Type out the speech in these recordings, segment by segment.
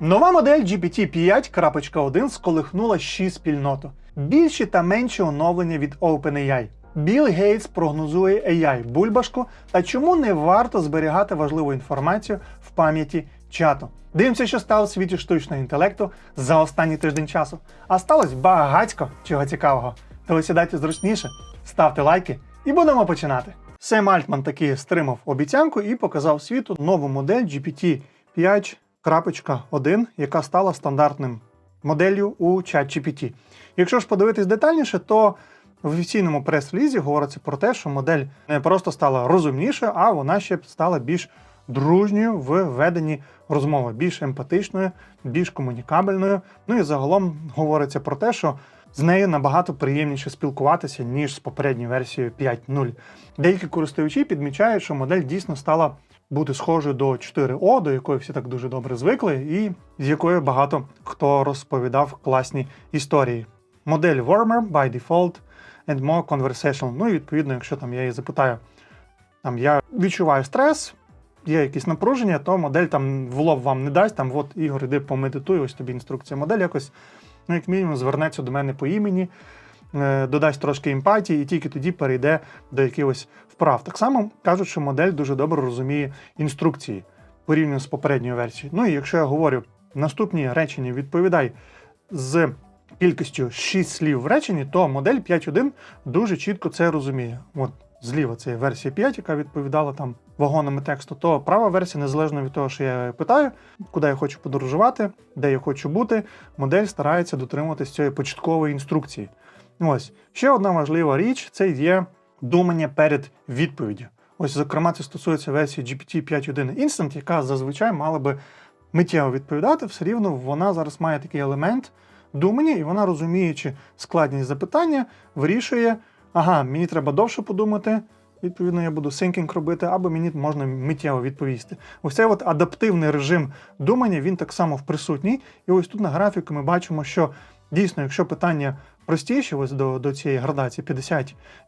Нова модель GPT 5.1 сколихнула ще спільноту. Більші та менші оновлення від OpenAI. Білл Гейтс прогнозує AI бульбашку та чому не варто зберігати важливу інформацію в пам'яті чату. Дивимося, що стало в світі штучного інтелекту за останній тиждень часу. А сталося багатько чого цікавого. То сідайте зручніше, ставте лайки і будемо починати. Сем Альтман таки стримав обіцянку і показав світу нову модель GPT 5.1, яка стала стандартним моделлю у ChatGPT. Якщо ж подивитись детальніше, то в офіційному прес-релізі говориться про те, що модель не просто стала розумнішою, а вона ще стала більш дружньою в веденні розмови, більш емпатичною, більш комунікабельною. Ну і загалом говориться про те, що з нею набагато приємніше спілкуватися, ніж з попередньою версією 5.0. Деякі користувачі підмічають, що модель дійсно стала бути схожою до 4О, до якої всі так дуже добре звикли, і з якої багато хто розповідав класні історії. Модель warmer by default and more conversational. Ну і відповідно, якщо там я її запитаю, там я відчуваю стрес, є якісь напруження, то модель там в лоб вам не дасть. Там, от Ігор, іди помедитуй, ось тобі інструкція. Модель якось, ну, як мінімум, звернеться до мене по імені, додасть трошки емпатії, і тільки тоді перейде до якихось вправ. Так само кажуть, що модель дуже добре розуміє інструкції порівняно з попередньою версією. Ну і якщо я говорю наступні речення, відповідай з кількістю 6 слів в реченні, то модель 5.1 дуже чітко це розуміє. От зліва це є версія 5, яка відповідала там вагонами тексту, то права версія, незалежно від того, що я питаю, куди я хочу подорожувати, де я хочу бути, модель старається дотримуватись цієї початкової інструкції. Ось ще одна важлива річ це є думання перед відповіддю. Ось, зокрема, це стосується версії GPT 5.1 Instant, яка зазвичай мала би миттєво відповідати, все рівно вона зараз має такий елемент думання, і вона, розуміючи складність запитання, вирішує: ага, мені треба довше подумати. Відповідно, я буду thinking робити, або мені можна миттєво відповісти. Ось цей от адаптивний режим думання він так само присутній. І ось тут на графіку ми бачимо, що дійсно, якщо питання простіші, ось до, до цієї градації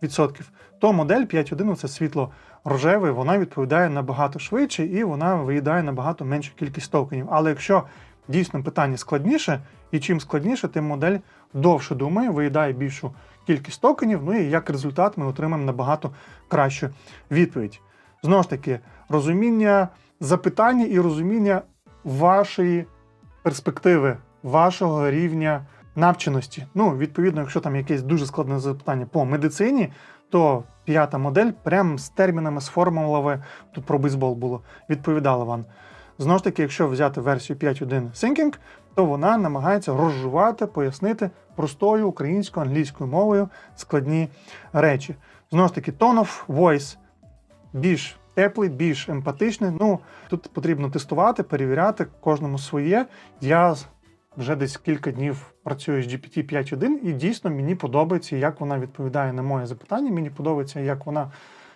50%, то модель 5.1 це світло рожеве, вона відповідає набагато швидше і вона виїдає набагато меншу кількість токенів. Але якщо дійсно питання складніше, і чим складніше, тим модель довше думає, виїдає більшу кількість токенів. Ну і як результат ми отримаємо набагато кращу відповідь. Знову ж таки, розуміння запитання і розуміння вашої перспективи, вашого рівня навченості. Ну, відповідно, якщо там якесь дуже складне запитання по медицині, то п'ята модель прям з термінами, з формулами, тут про бейсбол було, відповідала вам. Знову ж таки, якщо взяти версію 5.1 Thinking, то вона намагається розжувати, пояснити простою українською англійською мовою складні речі. Знову ж таки, tone of voice більш теплий, більш емпатичний. Ну тут потрібно тестувати, перевіряти кожному своє. Я вже десь кілька днів працюю з GPT 5.1 і дійсно мені подобається, як вона відповідає на моє запитання. Мені подобається, як вона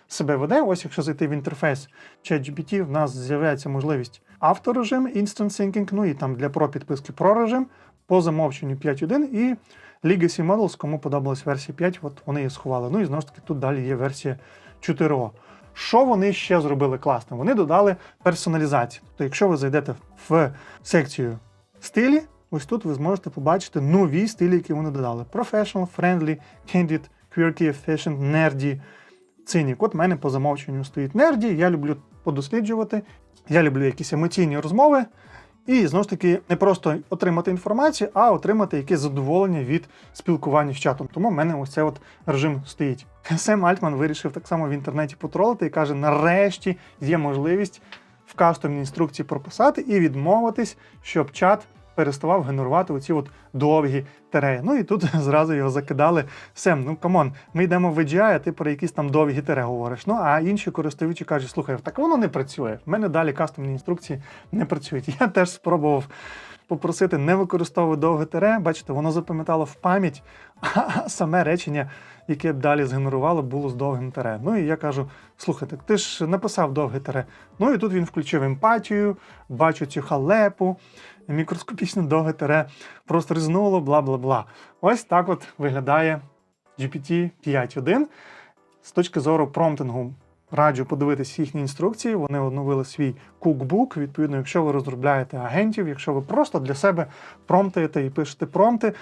себе веде. Ось, якщо зайти в інтерфейс ChatGPT, в нас з'являється можливість авторежим, Instant Thinking, ну і там для про підписки про режим, по замовченню 5.1 і Legacy Models, кому подобалась версія 5, от вони її сховали. Ну і знову ж таки тут далі є версія 4.0. Що вони ще зробили класно? Вони додали персоналізацію. Тобто, якщо ви зайдете в секцію стилі, ось тут ви зможете побачити нові стилі, які вони додали: Professional, Friendly, Candid, Quirky, Efficient, Nerdy, Cynic. От в мене по замовченню стоїть Nerdy, я люблю подосліджувати, я люблю якісь емоційні розмови. І знову ж таки не просто отримати інформацію, а отримати якесь задоволення від спілкування з чатом. Тому в мене ось цей от режим стоїть. Сем Альтман вирішив так само в інтернеті потролити і каже: нарешті є можливість в кастомній інструкції прописати і відмовитись, щоб чат переставав генерувати оці от довгі тереї. Ну і тут зразу його закидали. Сем, ну камон, ми йдемо в VGI, а ти про якісь там довгі тере говориш. Ну а інші користувачі кажуть, слухай, так воно не працює. В мене далі кастомні інструкції не працюють. Я теж спробував. Попросити не використовувати довге тере, бачите, воно запам'ятало в пам'ять, а саме речення, яке б далі згенерувало, було з довгим тере. Ну і я кажу: слухайте, ти ж написав довге тере. Ну і тут він включив емпатію, бачу цю халепу, мікроскопічне довге тере просто різнуло, бла бла бла. Ось так от виглядає GPT 5.1 з точки зору промптингу. раджу подивитись їхні інструкції. Вони оновили свій кукбук. Відповідно, якщо ви розробляєте агентів, якщо ви просто для себе промптаєте і пишете промпти,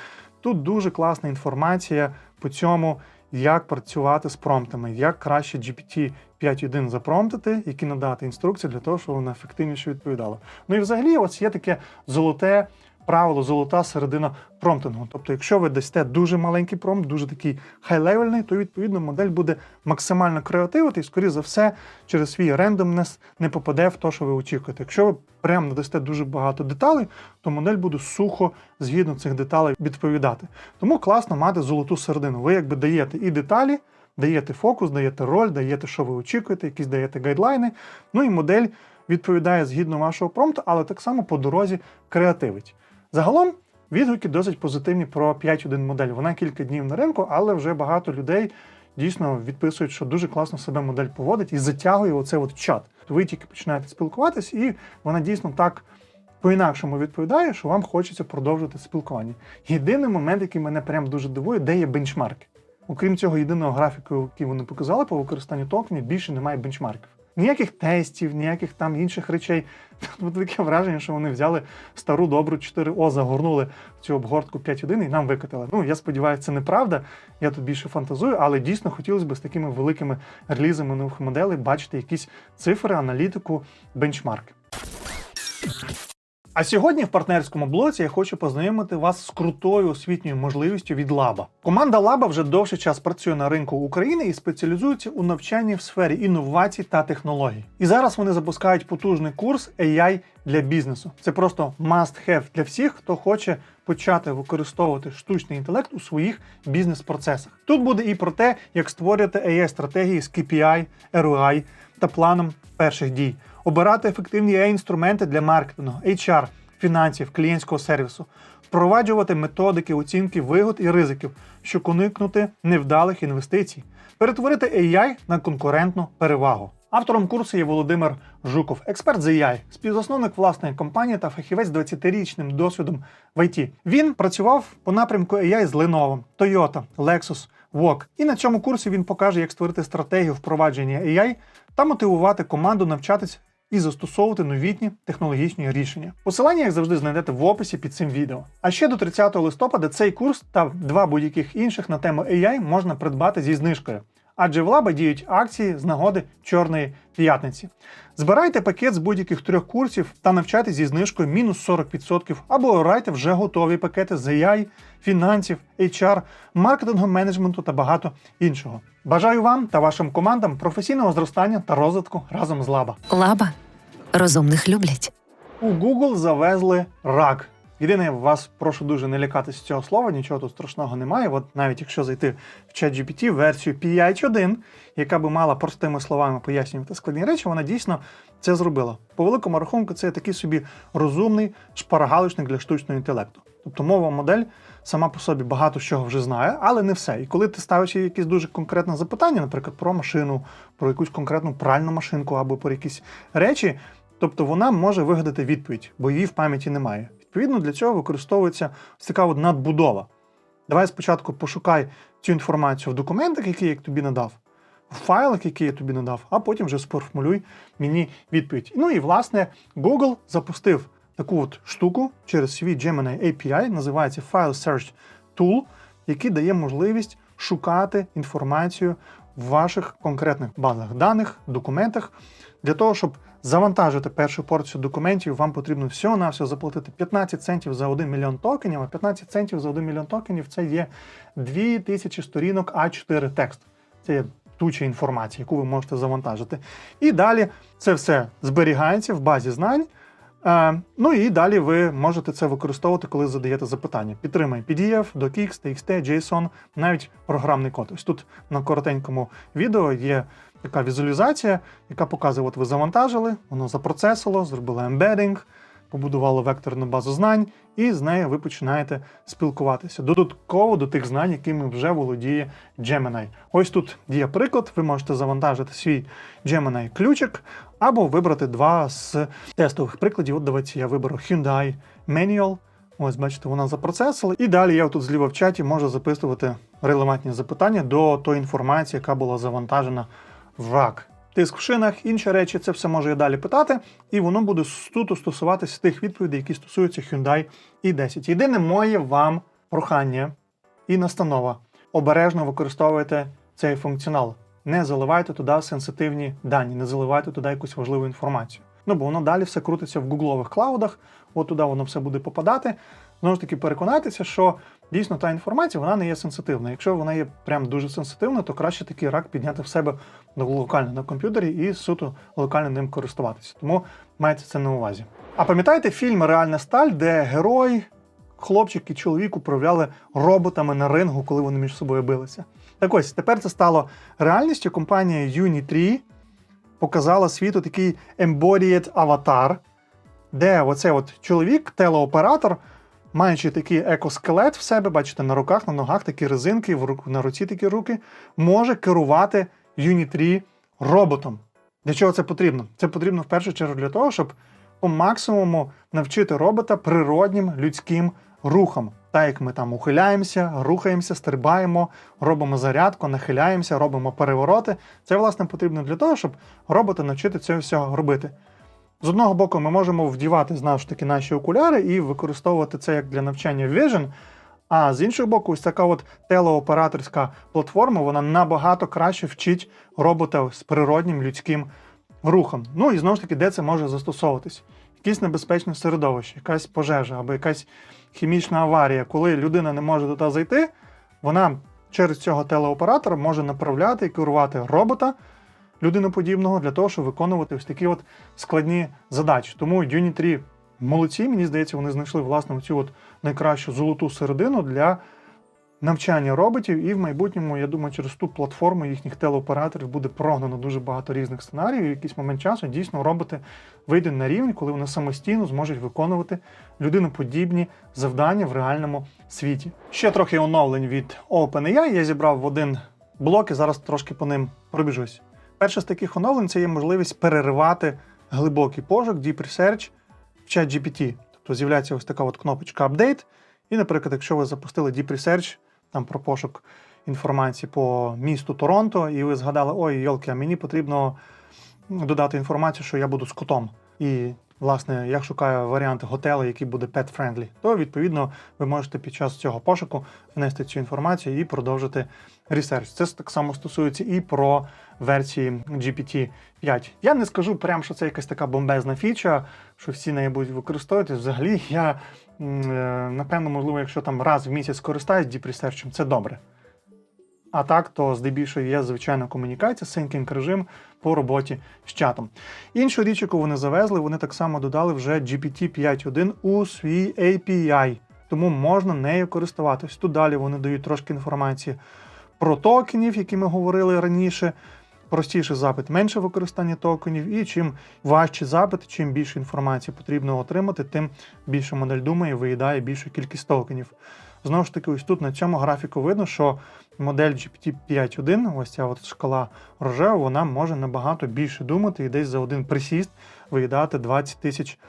тут дуже класна інформація по цьому, як працювати з промптами, як краще GPT 5.1 запромптити, які надати інструкції для того, щоб вона ефективніше відповідала. Ну і взагалі, ось є таке золоте правило, золота середина промптингу. Тобто, якщо ви дасте дуже маленький промпт, дуже такий хай-левельний, то відповідно модель буде максимально креативити і, скоріше за все, через свій рендомнес не попаде в те, що ви очікуєте. Якщо ви прямо надасте дуже багато деталей, то модель буде сухо згідно цих деталей відповідати. Тому класно мати золоту середину. Ви якби даєте і деталі. Даєте фокус, даєте роль, даєте, що ви очікуєте, якісь даєте гайдлайни. Ну і модель відповідає згідно вашого промпту, але так само по дорозі креативить. Загалом відгуки досить позитивні про 5.1 модель. Вона кілька днів на ринку, але вже багато людей дійсно відписують, що дуже класно себе модель поводить і затягує оцей от чат. Ви тільки починаєте спілкуватись, і вона дійсно так по-інакшому відповідає, що вам хочеться продовжувати спілкування. Єдиний момент, який мене прям дуже дивує, де є бенчмарки. Окрім цього єдиного графіку, який вони показали по використанню токенів, більше немає бенчмарків. Ніяких тестів, ніяких там інших речей. Тут таке враження, що вони взяли стару добру 4О, загорнули в цю обгортку 5.1 і нам викатили. Ну, я сподіваюся, це неправда. Я тут більше фантазую, але дійсно хотілося б з такими великими релізами нових моделей бачити якісь цифри, аналітику, бенчмарки. А сьогодні в партнерському блоці я хочу познайомити вас з крутою освітньою можливістю від Лаба. Команда Лаба вже довший час працює на ринку України і спеціалізується у навчанні в сфері інновацій та технологій. І зараз вони запускають потужний курс AI для бізнесу. Це просто must-have для всіх, хто хоче почати використовувати штучний інтелект у своїх бізнес-процесах. Тут буде і про те, як створювати AI стратегії з KPI, ROI та планом перших дій обирати ефективні інструменти для маркетингу, HR, фінансів, клієнтського сервісу, впроваджувати методики оцінки вигод і ризиків, щоб уникнути невдалих інвестицій, перетворити AI на конкурентну перевагу. Автором курсу є Володимир Жуков, експерт з AI, співзасновник власної компанії та фахівець з 20-річним досвідом в IT. Він працював по напрямку AI з Lenovo, Toyota, Lexus, VOG. І на цьому курсі він покаже, як створити стратегію впровадження AI та мотивувати команду навчатись і застосовувати новітні технологічні рішення. Посилання, як завжди, знайдете в описі під цим відео. А ще до 30 листопада цей курс та два будь-яких інших на тему AI можна придбати зі знижкою. Адже в Лаба діють акції з нагоди Чорної п'ятниці. Збирайте пакет з будь-яких трьох курсів та навчайтесь зі знижкою мінус 40% або орайте вже готові пакети з AI, фінансів, HR, маркетингу, менеджменту та багато іншого. Бажаю вам та вашим командам професійного зростання та розвитку разом з Лаба. Лаба. Розумних люблять. У Google завезли рак. Єдине, вас прошу дуже не лякатись цього слова, нічого тут страшного немає. От навіть якщо зайти в ChatGPT версію 5.1, яка би мала простими словами пояснювати складні речі, вона дійсно це зробила. По великому рахунку, це такий собі розумний шпаргалочник для штучного інтелекту. Тобто мова модель сама по собі багато чого вже знає, але не все. І коли ти ставиш їй якісь дуже конкретне запитання, наприклад, про машину, про якусь конкретну пральну машинку або про якісь речі, тобто вона може вигадати відповідь, бо її в пам'яті немає. Відповідно, для цього використовується така от надбудова. Давай спочатку пошукай цю інформацію в документах, які я тобі надав, в файлах, які я тобі надав, а потім вже сформулюй мені відповідь. Ну і власне Google запустив таку от штуку через свій Gemini API, називається File Search Tool, який дає можливість шукати інформацію в ваших конкретних базах даних, документах. Для того, щоб завантажити першу порцію документів, вам потрібно всього-навсього заплатити 15 центів за 1 мільйон токенів, а 15 центів за 1 мільйон токенів це є 2000 сторінок А4 текст. Це є туча інформації, яку ви можете завантажити. І далі це все зберігається в базі знань. Е, ну і далі ви можете це використовувати, коли задаєте запитання. Підтримай PDF, DocX, TXT, JSON, навіть програмний код. Ось тут на коротенькому відео є така візуалізація, яка показує, от ви завантажили, воно запроцесило, зробило ембединг, побудувало векторну базу знань, і з нею ви починаєте спілкуватися. Додатково до тих знань, якими вже володіє Gemini. Ось тут є приклад, ви можете завантажити свій Gemini ключик або вибрати два з тестових прикладів. От давайте я виберу Hyundai Manual. Ось, бачите, вона запроцесила. І далі я тут зліва в чаті можу записувати релевантні запитання до тої інформації, яка була завантажена в RAG. тиск в шинах, інші речі, це все може я далі питати, і воно буде суто стосуватися тих відповідей, які стосуються Hyundai i10. Єдине моє вам прохання і настанова. Обережно використовуйте цей функціонал. Не заливайте туди сенситивні дані, не заливайте туди якусь важливу інформацію. Ну бо воно далі все крутиться в гуглових клаудах, от туди воно все буде попадати. Знову ж таки, переконайтеся, що дійсно та інформація вона не є сенситивна. Якщо вона є прям дуже сенситивна, то краще такий рак підняти в себе локально на комп'ютері і суто локально ним користуватися. Тому майте це на увазі. А пам'ятаєте фільм Реальна сталь, де герой, хлопчик і чоловік управляли роботами на рингу, коли вони між собою билися. Так ось тепер це стало реальністю. Компанія Unitree показала світу такий embodied аватар, де оцей от чоловік, телеоператор, маючи такий екоскелет в себе, бачите, на руках, на ногах такі резинки, в рук, на руці такі руки, може керувати Unitree роботом. Для чого це потрібно? Це потрібно в першу чергу для того, щоб по максимуму навчити робота природнім людським рухам. Так як ми там ухиляємося, рухаємося, стрибаємо, робимо зарядку, нахиляємося, робимо перевороти. Це власне потрібно для того, щоб робота навчити це все робити. З одного боку, ми можемо вдівати знову ж таки наші окуляри і використовувати це як для навчання Vision. А з іншого боку, ось така от телеоператорська платформа, вона набагато краще вчить робота з природнім людським рухом. Ну і знову ж таки, де це може застосовуватись? Якесь небезпечне середовище, якась пожежа або якась хімічна аварія, коли людина не може туди зайти, вона через цього телеоператора може направляти і керувати робота людиноподібного для того, щоб виконувати ось такі от складні задачі. Тому Unitree молодці, мені здається, вони знайшли власне цю от найкращу золоту середину для навчання роботів, і в майбутньому, я думаю, через ту платформу їхніх телеоператорів буде прогнано дуже багато різних сценаріїв. І в якийсь момент часу дійсно роботи вийдуть на рівень, коли вони самостійно зможуть виконувати людиноподібні завдання в реальному світі. Ще трохи оновлень від OpenAI я зібрав в один блок і зараз трошки по ним пробіжусь. Перше з таких оновлень це є можливість переривати глибокий пошук Deep Research в чат GPT. Тобто з'являється ось така от кнопочка Update. І, наприклад, якщо ви запустили Deep Research там про пошук інформації по місту Торонто, і ви згадали, ой, йолки, а мені потрібно додати інформацію, що я буду з котом. І, власне, я шукаю варіант готелу, який буде pet-friendly, то відповідно ви можете під час цього пошуку внести цю інформацію і продовжити ресерч. Це так само стосується і про версії GPT-5. Я не скажу прям, що це якась така бомбезна фіча, що всі неї будуть використовувати. Взагалі, я е, напевно, можливо, якщо там раз в місяць користаюсь Research, це добре. А так, то здебільшого є звичайна комунікація, синкінг режим по роботі з чатом. Іншу річ, яку вони завезли, вони так само додали вже GPT 5.1 у свій API, тому можна нею користуватись. Тут далі вони дають трошки інформації про токенів, які ми говорили раніше. Простіший запит, менше використання токенів, і чим важчий запит, чим більше інформації потрібно отримати, тим більше модель думає і виїдає більшу кількість токенів. Знову ж таки, ось тут на цьому графіку видно, що модель GPT 5.1, ось ця от шкала рожева, вона може набагато більше думати і десь за один присіст виїдати 20 тисяч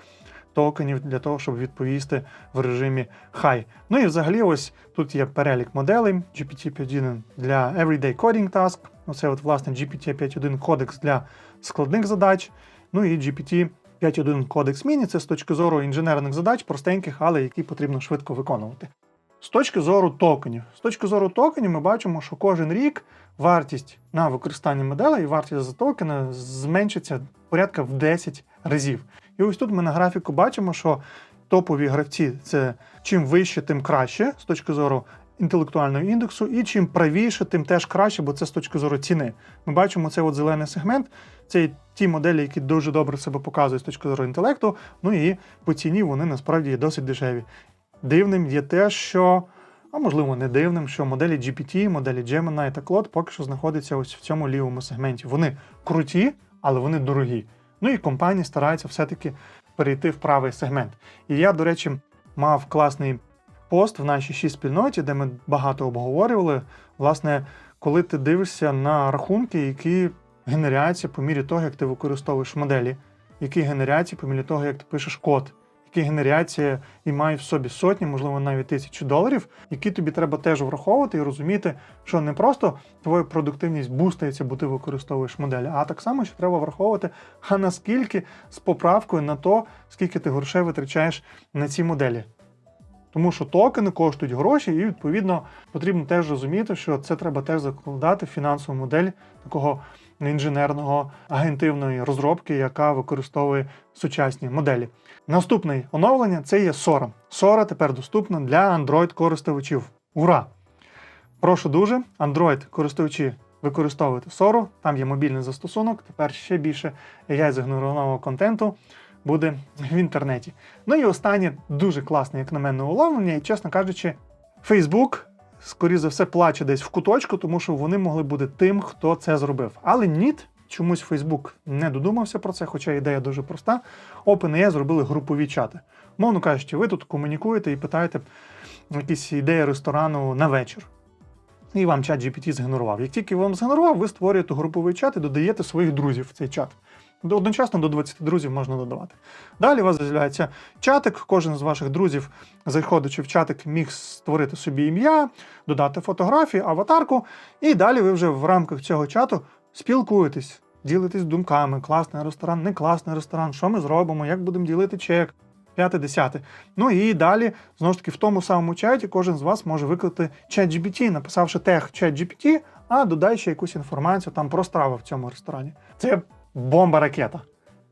токенів для того, щоб відповісти в режимі High. Ну і взагалі, ось тут є перелік моделей GPT 5.1 для Everyday Coding Task. Оце от, власне, GPT 5.1 кодекс для складних задач. Ну і GPT 5.1 кодекс міні це з точки зору інженерних задач, простеньких, але які потрібно швидко виконувати. З точки зору токенів. З точки зору токенів ми бачимо, що кожен рік вартість на використання моделей і вартість за токени зменшиться порядка в 10 разів. І ось тут ми на графіку бачимо, що топові гравці це чим вище, тим краще з точки зору інтелектуального індексу, і чим правіше, тим теж краще, бо це з точки зору ціни. Ми бачимо цей от зелений сегмент. Це ті моделі, які дуже добре себе показують з точки зору інтелекту. Ну і по ціні вони насправді є досить дешеві. Дивним є те, що, а можливо, не дивним, що моделі GPT, моделі Gemini та Claude поки що знаходяться ось в цьому лівому сегменті. Вони круті, але вони дорогі. Ну і компанії стараються все-таки перейти в правий сегмент. І я, до речі, мав класний пост в нашій шість спільноті, де ми багато обговорювали. Власне, коли ти дивишся на рахунки, які генеряться по мірі того, як ти використовуєш моделі, які генеряться по мірі того, як ти пишеш код, які генерація і мають в собі сотні, можливо, навіть тисячі доларів, які тобі треба теж враховувати і розуміти, що не просто твоя продуктивність бустається, бо ти використовуєш модель, а так само, що треба враховувати, а наскільки з поправкою на то, скільки ти грошей витрачаєш на ці моделі. Тому що токени коштують гроші, і відповідно потрібно теж розуміти, що це треба теж закладати в фінансову модель такого інженерного агентивної розробки, яка використовує сучасні моделі. Наступне оновлення це є Sora. Sora тепер доступна для Android-користувачів. Ура! Прошу дуже, Android-користувачі використовуйте Sora, там є мобільний застосунок, тепер ще більше AI згенерованого контенту буде в інтернеті. Ну і останнє дуже класне, як на мене, уловлення, і чесно кажучи, Facebook, скоріше за все, плаче десь в куточку, тому що вони могли бути тим, хто це зробив. Але ніт, чомусь Facebook не додумався про це, хоча ідея дуже проста. OpenAI зробили групові чати. Мовно кажучи, ви тут комунікуєте і питаєте якісь ідеї ресторану на вечір. І вам чат GPT згенерував. Як тільки вам згенерував, ви створюєте груповий чат і додаєте своїх друзів в цей чат. Одночасно до 20 друзів можна додавати. Далі у вас з'являється чатик. Кожен з ваших друзів, заходячи в чатик, міг створити собі ім'я, додати фотографії, аватарку. І далі ви вже в рамках цього чату спілкуєтесь, ділитесь думками, класний ресторан, не класний ресторан, що ми зробимо, як будемо ділити чек. П'яте, десяте. Ну і далі, знову ж таки, в тому самому чаті кожен з вас може викликати чат GPT, написавши тег чат GPT, а додай ще якусь інформацію там про страви в цьому ресторані. Це бомба ракета.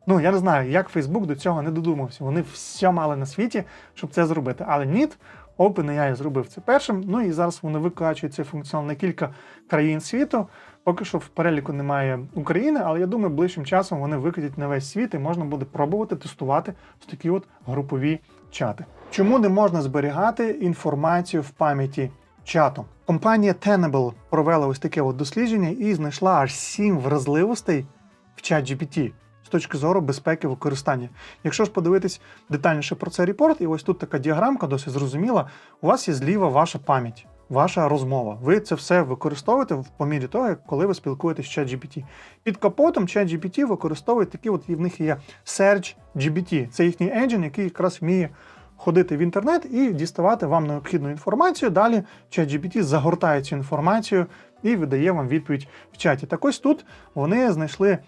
Ну, я не знаю, як Facebook до цього не додумався. Вони все мали на світі, щоб це зробити. Але ніт, OpenAI зробив це першим. Ну і зараз вони викачують цей функціонал на кілька країн світу. Поки що в переліку немає України, але я думаю, ближчим часом вони викатять на весь світ і можна буде пробувати тестувати ось такі от групові чати. Чому не можна зберігати інформацію в пам'яті чату? Компанія Tenable провела ось таке от дослідження і знайшла аж сім вразливостей в чат GPT з точки зору безпеки використання. Якщо ж подивитись детальніше про цей репорт, і ось тут така діаграмка досить зрозуміла, у вас є зліва ваша пам'ять. Ваша розмова. Ви це все використовуєте в помірі того, коли ви спілкуєтесь з ChatGPT. Під капотом ChatGPT використовує такі, от і в них є Search GPT. Це їхній engine, який якраз вміє ходити в інтернет і діставати вам необхідну інформацію. Далі ChatGPT загортає цю інформацію і видає вам відповідь в чаті. Так ось тут вони знайшли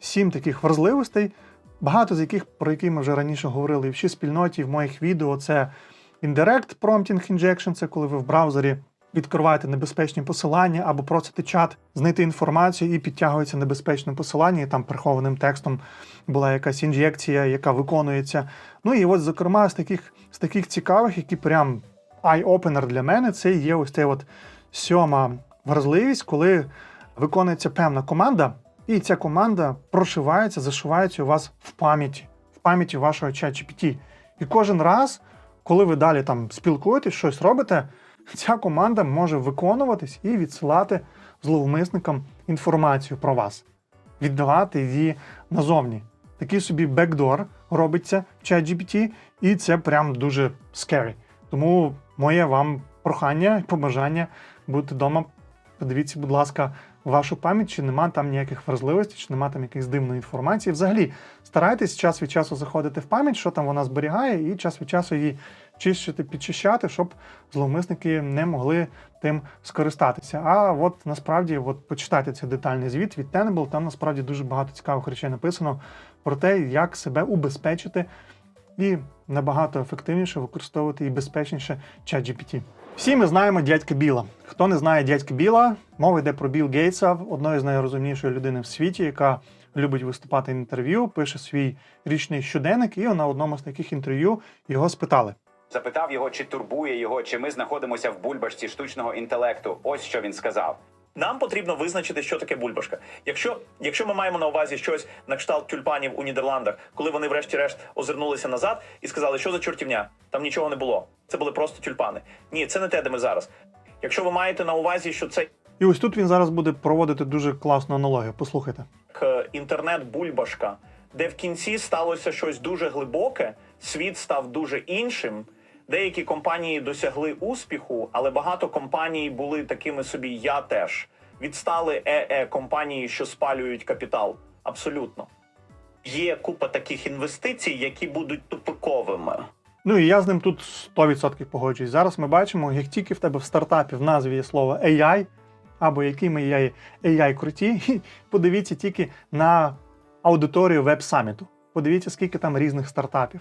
сім таких вразливостей, багато з яких, про які ми вже раніше говорили і в спільноті, в моїх відео, це Indirect Prompting Injection, це коли ви в браузері відкриваєте небезпечні посилання або просите чат знайти інформацію і підтягується небезпечне посилання, і там прихованим текстом була якась інжекція, яка виконується. Ну і от, зокрема, з таких, з таких цікавих, які прям eye-opener для мене, це є ось цей от сьома вразливість, коли виконується певна команда, і ця команда прошивається, зашивається у вас в пам'яті, в пам'яті вашого чат GPT. І кожен раз, коли ви далі там спілкуєтесь, щось робите, ця команда може виконуватись і відсилати зловмисникам інформацію про вас, віддавати її назовні. Такий собі бекдор робиться в ChatGPT, і це прям дуже scary. Тому моє вам прохання і побажання бути вдома. Подивіться, будь ласка, вашу пам'ять, чи нема там ніяких вразливостей, чи нема там якихось дивної інформації. Взагалі, старайтесь час від часу заходити в пам'ять, що там вона зберігає, і час від часу її чищити, підчищати, щоб зловмисники не могли тим скористатися. А от насправді, от почитайте цей детальний звіт від Tenable, там насправді дуже багато цікавих речей написано про те, як себе убезпечити і набагато ефективніше використовувати і безпечніше ChatGPT. Всі ми знаємо дядька Біла. Хто не знає дядька Біла, мова йде про Білл Гейтса, одної з найрозумнішої людини в світі, яка любить виступати на інтерв'ю, пише свій річний щоденник, і на одному з таких інтерв'ю його спитали. Запитав його, чи турбує його, чи ми знаходимося в бульбашці штучного інтелекту. Ось що він сказав. Нам потрібно визначити, що таке бульбашка. Якщо, якщо ми маємо на увазі щось на кшталт тюльпанів у Нідерландах, коли вони, врешті-решт, озирнулися назад і сказали, що за чортівня, там нічого не було. Це були просто тюльпани. Ні, це не те, де ми зараз. Якщо ви маєте на увазі, що це І ось тут він зараз буде проводити дуже класну аналогію. Послухайте. е, інтернет-бульбашка, де в кінці сталося щось дуже глибоке, світ став дуже іншим. Деякі компанії досягли успіху, але багато компаній були такими собі я теж. Відстали ЕЕ компанії, що спалюють капітал. Абсолютно. є купа таких інвестицій, які будуть тупиковими. Ну і я з ним тут 100% погоджуюсь. Зараз ми бачимо, як тільки в тебе в стартапі в назві є слово AI, або який ми є AI круті, подивіться тільки на аудиторію веб-саміту. Подивіться, скільки там різних стартапів,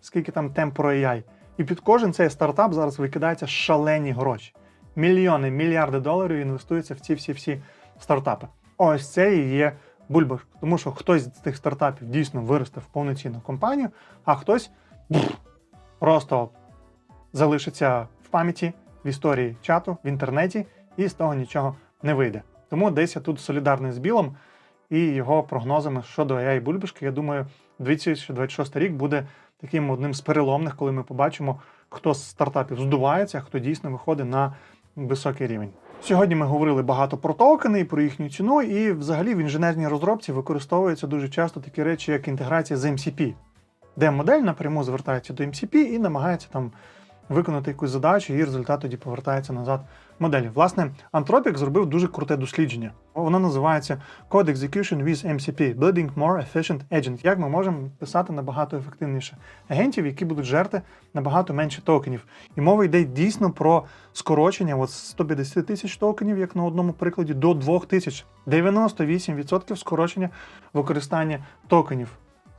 скільки там тем про AI. І під кожен цей стартап зараз викидається шалені гроші. Мільйони, мільярди доларів інвестуються в ці всі-всі стартапи. Ось це і є бульбашка. Тому що хтось з цих стартапів дійсно виросте в повноцінну компанію, а хтось пф, просто залишиться в пам'яті, в історії чату, в інтернеті, і з того нічого не вийде. Тому десь я тут солідарний з Білом і його прогнозами щодо AI бульбашки. Я думаю, 2026 рік буде таким одним з переломних, коли ми побачимо, хто з стартапів здувається, а хто дійсно виходить на високий рівень. Сьогодні ми говорили багато про токени і про їхню ціну, і взагалі в інженерній розробці використовуються дуже часто такі речі, як інтеграція з MCP, де модель напряму звертається до MCP і намагається там виконати якусь задачу, і результат тоді повертається назад моделі. Власне, Anthropic зробив дуже круте дослідження. Воно називається Code Execution with MCP – Building More Efficient Agent. Як ми можемо писати набагато ефективніше агентів, які будуть жерти набагато менше токенів. І мова йде дійсно про скорочення от з 150 тисяч токенів, як на одному прикладі, до 2000. 98% скорочення використання токенів,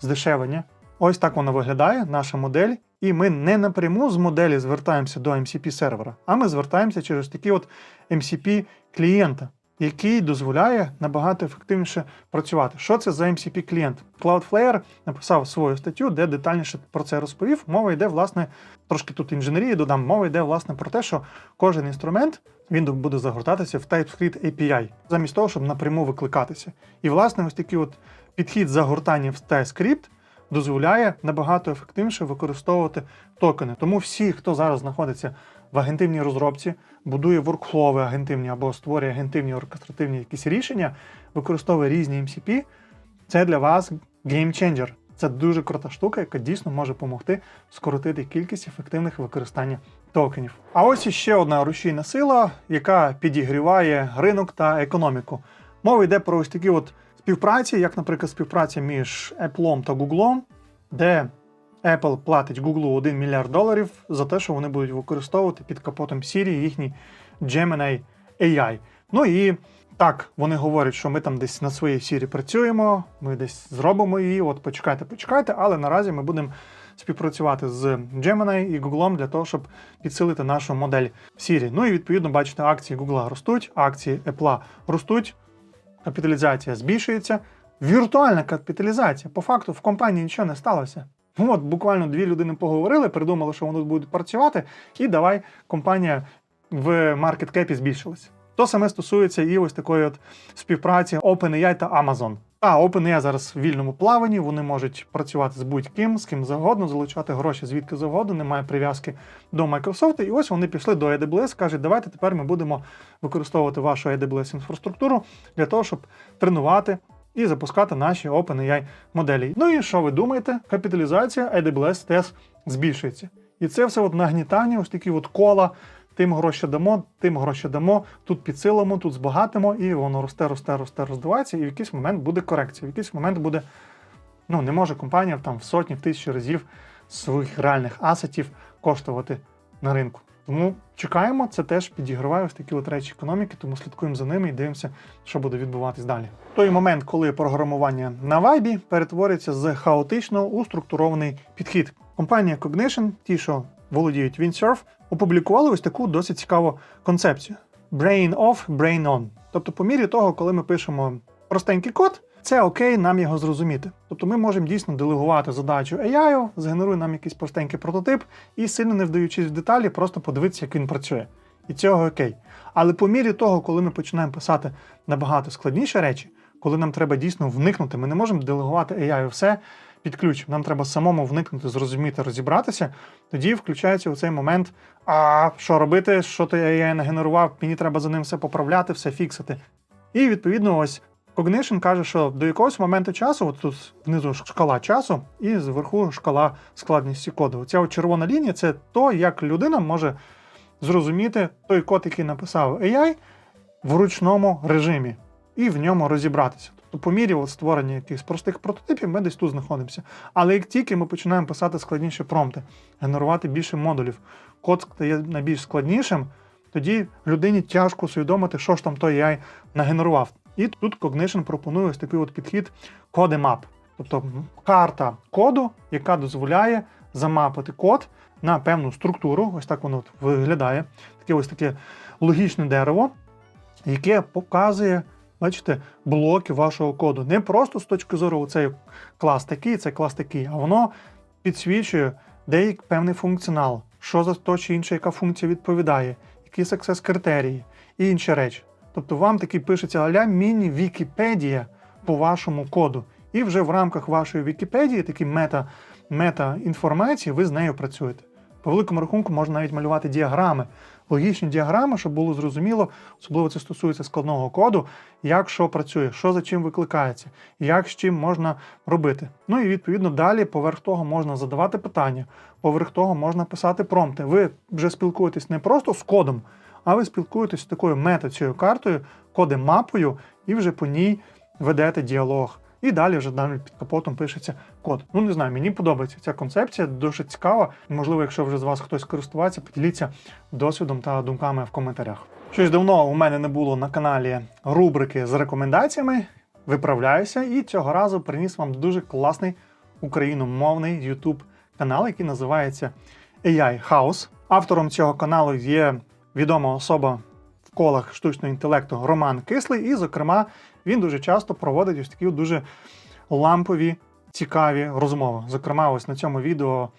здешевлення. Ось так вона виглядає, наша модель. І ми не напряму з моделі звертаємося до MCP сервера, а ми звертаємося через такий от MCP клієнта, який дозволяє набагато ефективніше працювати. Що це за MCP клієнт? Cloudflare написав свою статтю, де детальніше про це розповів. Мова йде, власне, трошки тут інженерії додам. Мова йде власне про те, що кожен інструмент він буде загортатися в TypeScript API, замість того, щоб напряму викликатися. І власне ось такий от підхід загортання в TypeScript дозволяє набагато ефективніше використовувати токени. Тому всі, хто зараз знаходиться в агентивній розробці, будує воркфлови агентивні або створює агентивні оркестративні якісь рішення, використовує різні MCP, це для вас геймченджер. Це дуже крута штука, яка дійсно може допомогти скоротити кількість ефективних використання токенів. А ось іще одна рушійна сила, яка підігріває ринок та економіку. Мова йде про ось такі от співпраці, як, наприклад, співпраця між Apple та Google, де Apple платить Google 1 мільярд доларів за те, що вони будуть використовувати під капотом Siri їхній Gemini AI. Ну і так, вони говорять, що ми там десь на своїй Siri працюємо, ми десь зробимо її. От почекайте, почекайте, але наразі ми будемо співпрацювати з Gemini і Google для того, щоб підсилити нашу модель Siri. Ну і відповідно, бачите, акції Google ростуть, акції Apple ростуть капіталізація збільшується. Віртуальна капіталізація. По факту в компанії нічого не сталося. Ну, От буквально дві людини поговорили, придумали, що вони будуть працювати, і давай компанія в маркеткепі збільшилась. То саме стосується і ось такої от співпраці OpenAI та Amazon. А OpenAI зараз в вільному плаванні, вони можуть працювати з будь-ким, з ким завгодно, залучати гроші звідки завгодно, немає прив'язки до Microsoft. І ось вони пішли до AWS, кажуть, давайте тепер ми будемо використовувати вашу AWS інфраструктуру для того, щоб тренувати і запускати наші OpenAI моделі. Ну і що ви думаєте? Капіталізація AWS теж збільшується. І це все от нагнітання, ось такі от кола. Тим гроші дамо, тим гроші дамо, тут підсилимо, тут збагатимо, і воно росте, росте, росте, роздувається, і в якийсь момент буде корекція. В якийсь момент буде, ну не може компанія там в сотні, в тисячі разів своїх реальних асетів коштувати на ринку. Тому чекаємо, це теж підіграває ось такі от речі економіки, тому слідкуємо за ними і дивимося, що буде відбуватись далі. Той момент, коли програмування на вайбі перетворюється з хаотичного у структурований підхід. Компанія Cognition, ті, що володіють Windsurf, опублікували ось таку досить цікаву концепцію: Brain off, brain on. Тобто, по мірі того, коли ми пишемо простенький код, це окей, нам його зрозуміти. Тобто ми можемо дійсно делегувати задачу AI, згенерує нам якийсь простенький прототип і сильно не вдаючись в деталі, просто подивитися, як він працює. І цього окей. Але по мірі того, коли ми починаємо писати набагато складніші речі, коли нам треба дійсно вникнути, ми не можемо делегувати AI все під ключ. Нам треба самому вникнути, зрозуміти, розібратися. Тоді включається у цей момент: а що робити, що ти AI нагенерував, мені треба за ним все поправляти, все фіксити. І відповідно, ось Cognition каже, що до якогось моменту часу, от тут внизу шкала часу, і зверху шкала складності коду. Оця от червона лінія це то, як людина може зрозуміти той код, який написав AI, в ручному режимі, і в ньому розібратися. Тобто по мірі от створення якихось простих прототипів ми десь тут знаходимося. Але як тільки ми починаємо писати складніші промпти, генерувати більше модулів, код стає найбільш складнішим, тоді людині тяжко усвідомити, що ж там той AI нагенерував. І тут Cognition пропонує ось такий от підхід CodeMap. Тобто карта коду, яка дозволяє замапити код на певну структуру. Ось так воно виглядає. Таке ось таке логічне дерево, яке показує, бачите, блоки вашого коду. Не просто з точки зору цей клас такий, цей клас такий, а воно підсвічує деякий певний функціонал, що за то чи інша яка функція відповідає, які success критерії і інші речі. Тобто вам таки пишеться аля міні-Вікіпедія по вашому коду. І вже в рамках вашої Вікіпедії, такі мета, мета-інформації, ви з нею працюєте. По великому рахунку можна навіть малювати діаграми, логічні діаграми, щоб було зрозуміло, особливо це стосується складного коду, як що працює, що за чим викликається, як з чим можна робити. Ну і відповідно далі поверх того можна задавати питання, поверх того можна писати промпти. Ви вже спілкуєтесь не просто з кодом, а ви спілкуєтесь з такою мета цією картою, кодем мапою, і вже по ній ведете діалог. І далі вже далі під капотом пишеться код. Ну не знаю, мені подобається ця концепція, дуже цікава. Можливо, якщо вже з вас хтось користувається, поділіться досвідом та думками в коментарях. Щось давно у мене не було на каналі рубрики з рекомендаціями. Виправляюся, і цього разу приніс вам дуже класний україномовний YouTube канал, який називається AI House. Автором цього каналу є відома особа в колах штучного інтелекту Роман Кислий, і, зокрема, він дуже часто проводить ось такі дуже лампові, цікаві розмови. Зокрема, ось на цьому відео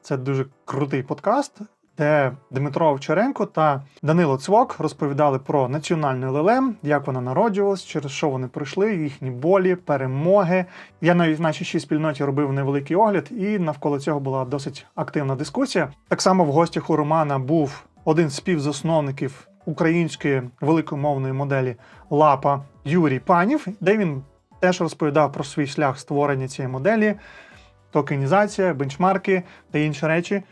це дуже крутий подкаст, де Дмитро Овчаренко та Данило Цвок розповідали про національну ЛЛМ, як вона народжувалась, через що вони пройшли, їхні болі, перемоги. Я навіть в нашій ще спільноті робив невеликий огляд, і навколо цього була досить активна дискусія. Так само в гостях у Романа був один з співзасновників української великомовної моделі Лапа Юрій Панів, де він теж розповідав про свій шлях створення цієї моделі, токенізація, бенчмарки та інші речі.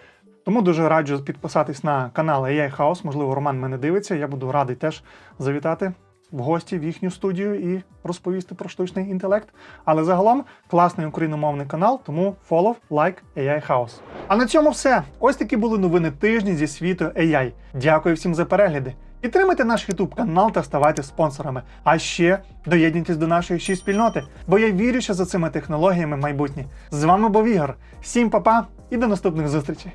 Тому дуже раджу підписатись на канал AI House. Можливо, Роман мене дивиться. Я буду радий теж завітати в гості в їхню студію і розповісти про штучний інтелект. Але загалом класний україномовний канал, тому follow, like AI House. А на цьому все. Ось такі були новини тижні зі світу AI. Дякую всім за перегляди. Підтримайте наш YouTube канал та ставайте спонсорами. А ще доєднуйтесь до нашої ще спільноти, бо я вірю, що за цими технологіями майбутнє. З вами був Ігор. Всім па-па і до наступних зустрічей.